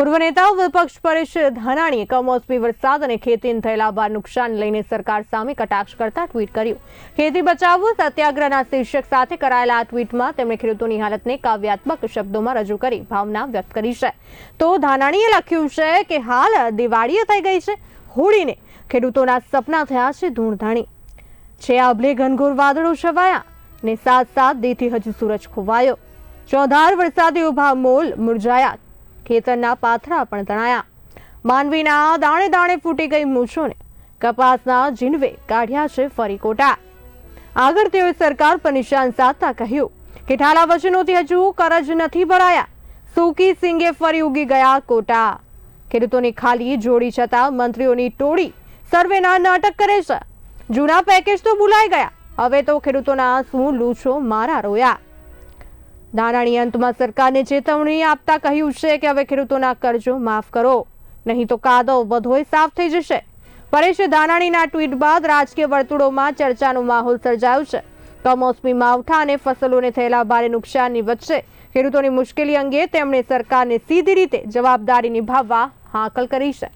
પૂર્વ નેતા વિપક્ષ પરેશ ધાનાણીએ કમોસમી વરસાદ અને ખેતીને થયેલા ભાર નુકસાન લઈને સરકાર સામે કટાક્ષ કરતા ટ્વીટ કર્યું. ખેતી બચાવો સત્યાગ્રહના શીર્ષક સાથે કરાયેલા આ ટ્વીટમાં તેમણે ખેડૂતોની હાલતને કાવ્યાત્મક શબ્દોમાં રજૂ કરી ભાવના વ્યક્ત કરી છે. તો ધાનાણીએ લખ્યું છે કે હાલ દિવાળીએ થઈ ગઈ છે, હોળીને ખેડૂતોના સપના થયા છે ધૂળધાણી. છે આભલે ઘનઘોર વાદળો છવાયા ને સાત સાત દેથી હજુ સૂરજ ખોવાયો. ચોધાર વરસાદી ઊભા મોલ મુરઝાયા. ખેતરના પાથરા પણ તણાયા. માનવીના દાણે દાણે ફૂટી ગઈ મૂછોને કપાસના જીનવે કાઢ્યા છે ફરી કોટા. આગળ તેઓએ સરકાર પર નિશાન સાધતા કહ્યું કે ઠાલા વચનોથી હજુ કરજ નથી ભરાયા. સૂકી સિંગે ફરી ઉગી ગયા કોટા. ખેડૂતોની ખાલી જોડી છતાં મંત્રીઓની ટોળી સર્વેના નાટક કરે છે. જૂના પેકેજ તો ભૂલાઈ ગયા. હવે તો ખેડૂતોના શું લૂછો મારા રોયા. નાણાંની અંતમાં સરકારને ચેતવણી આપતા કહ્યું છે કે હવે ખેડૂતોના કરજો માફ કરો. નહીં તો કાદવ બધોય સાફ થઈ જશે. પરેશ ધાનાણીના ટ્વીટ બાદ રાજકીય વર્તુળોમાં ચર્ચાનો માહોલ સર્જાયો છે. કમોસમી માવઠા અને ફસલોને થયેલા ભારે નુકસાનની વચ્ચે ખેડૂતોની મુશ્કેલી અંગે તેમણે સરકારને સીધી રીતે જવાબદારી નિભાવવા હાકલ કરી છે.